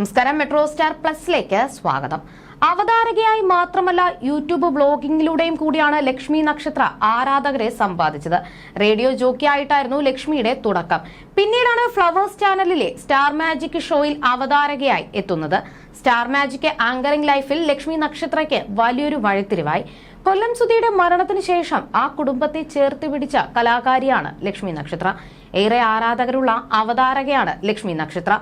നമസ്കാരം metro star പ്ലസിലേക്ക് സ്വാഗതം. അവതാരകയായി മാത്രമല്ല യൂട്യൂബ് ബ്ലോഗിംഗിലൂടെയും കൂടിയാണ് ലക്ഷ്മി നക്ഷത്ര ആരാധകരെ സമ്പാദിച്ചത്. റേഡിയോ ജോക്കിയായിട്ടായിരുന്നു ലക്ഷ്മിയുടെ തുടക്കം. പിന്നീടാണ് ഫ്ലവേഴ്സ് ചാനലിലെ സ്റ്റാർ മാജിക് ഷോയിൽ അവതാരകയായി എത്തുന്നത്. സ്റ്റാർ മാജിക് ആങ്കറിംഗ് ലൈഫിൽ ലക്ഷ്മി നക്ഷത്രയ്ക്ക് വലിയൊരു വഴിത്തിരിവായി. കൊല്ലം സുധിയുടെ മരണത്തിന് ശേഷം ആ കുടുംബത്തെ ചേർത്ത് പിടിച്ച കലാകാരിയാണ് ലക്ഷ്മി നക്ഷത്ര. ഏറെ ആരാധകരുള്ള അവതാരകയാണ് ലക്ഷ്മി നക്ഷത്ര.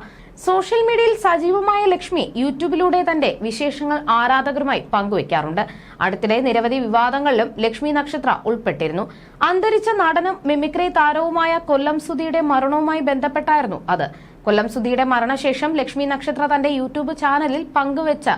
സോഷ്യൽ മീഡിയയിൽ സജീവമായ ലക്ഷ്മി യൂട്യൂബിലൂടെ തന്റെ വിശേഷങ്ങൾ ആരാധകരുമായി പങ്കുവയ്ക്കാറുണ്ട് അടുത്തിടെ നിരവധി വിവാദങ്ങളിലും ലക്ഷ്മി നക്ഷത്ര ഉൾപ്പെട്ടിരുന്നു. അന്തരിച്ച നടനും മിമിക്രി താരവുമായ കൊല്ലം സുധിയുടെ മരണവുമായി ബന്ധപ്പെട്ടായിരുന്നു അത്. കൊല്ലം സുധിയുടെ മരണശേഷം ലക്ഷ്മി നക്ഷത്ര തന്റെ യൂട്യൂബ് ചാനലിൽ പങ്കുവച്ച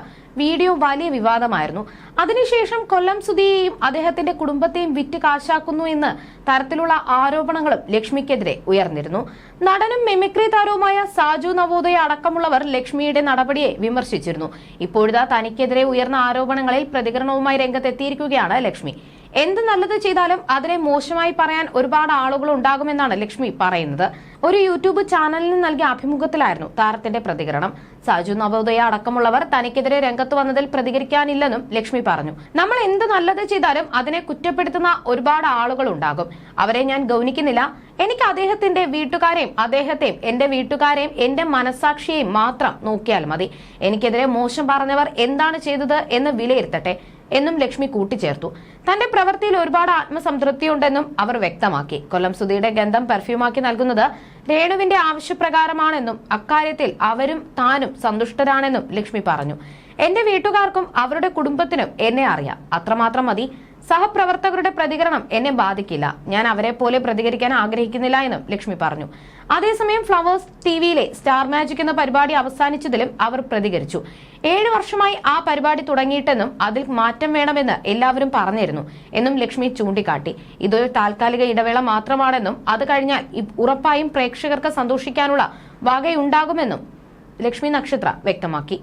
വീഡിയോ വലിയ വിവാദമായിരുന്നു. അതിനുശേഷം കൊല്ലം സുധിയെയും അദ്ദേഹത്തിന്റെ കുടുംബത്തെയും വിറ്റ് കാശാക്കുന്നു എന്ന് തരത്തിലുള്ള ആരോപണങ്ങളും ലക്ഷ്മിക്കെതിരെ ഉയർന്നിരുന്നു. നടനും മെമിക്രി താരവുമായ സാജു നവോദയ അടക്കമുള്ളവർ ലക്ഷ്മിയുടെ നടപടിയെ വിമർശിച്ചിരുന്നു. ഇപ്പോഴത്തെ തനിക്കെതിരെ ഉയർന്ന ആരോപണങ്ങളിൽ പ്രതികരണവുമായി രംഗത്തെത്തിയിരിക്കുകയാണ് ലക്ഷ്മി. എന്ത് നല്ലത് ചെയ്താലും അതിനെ മോശമായി പറയാൻ ഒരുപാട് ആളുകൾ ഉണ്ടാകുമെന്നാണ് ലക്ഷ്മി പറയുന്നത്. ഒരു യൂട്യൂബ് ചാനലിന് നൽകിയ അഭിമുഖത്തിലായിരുന്നു താരത്തിന്റെ പ്രതികരണം. സാജു നവോദയ അടക്കമുള്ളവർ തനിക്കെതിരെ രംഗത്ത് വന്നതിൽ പ്രതികരിക്കാനില്ലെന്നും ലക്ഷ്മി പറഞ്ഞു. നമ്മൾ എന്ത് നല്ലത് ചെയ്താലും അതിനെ കുറ്റപ്പെടുത്തുന്ന ഒരുപാട് ആളുകൾ ഉണ്ടാകും അവരെ ഞാൻ ഗൗനിക്കുന്നില്ല. എനിക്ക് അദ്ദേഹത്തിന്റെ വീട്ടുകാരെയും അദ്ദേഹത്തെയും എന്റെ വീട്ടുകാരെയും എന്റെ മനസാക്ഷിയെയും മാത്രം നോക്കിയാൽ മതി. എനിക്കെതിരെ മോശം പറഞ്ഞവർ എന്താണ് ചെയ്തത് എന്ന് വിലയിരുത്തട്ടെ. എന്നും ലക്ഷ്മി കൂട്ടിച്ചേർത്തു. തന്റെ പ്രവൃത്തിയിൽ ഒരുപാട് ആത്മസംതൃപ്തിയുണ്ടെന്നും അവർ വ്യക്തമാക്കി. കൊല്ലം സുധിയുടെ ഗന്ധം പെർഫ്യൂമാക്കി നൽകുന്നത് രേണുവിന്റെ ആവശ്യപ്രകാരമാണെന്നും അക്കാര്യത്തിൽ അവരും താനും സന്തുഷ്ടരാണെന്നും ലക്ഷ്മി പറഞ്ഞു. എന്റെ വീട്ടുകാർക്കും അവരുടെ കുടുംബത്തിനും എന്നെ അറിയാം. അത്രമാത്രം മതി. സഹപ്രവർത്തകരുടെ പ്രതികരണം എന്നെ ബാധിക്കില്ല. ഞാൻ അവരെ പോലെ പ്രതികരിക്കാൻ ആഗ്രഹിക്കുന്നില്ല എന്നും ലക്ഷ്മി പറഞ്ഞു. അതേസമയം ഫ്ലവേഴ്സ് ടിവിയിലെ സ്റ്റാർ മാജിക് എന്ന പരിപാടി അവസാനിച്ചതിലും അവർ പ്രതികരിച്ചു. ഏഴ് വർഷമായി ആ പരിപാടി തുടങ്ങിയിട്ടെന്നും അതിൽ മാറ്റം വേണമെന്ന് എല്ലാവരും പറഞ്ഞിരുന്നു എന്നും ലക്ഷ്മി ചൂണ്ടിക്കാട്ടി. ഇതൊരു താൽക്കാലിക ഇടവേള മാത്രമാണെന്നും അത് കഴിഞ്ഞാൽ ഉറപ്പായും പ്രേക്ഷകർക്ക് സന്തോഷിക്കാനുള്ള വകയുണ്ടാകുമെന്നും ലക്ഷ്മി നക്ഷത്ര വ്യക്തമാക്കി.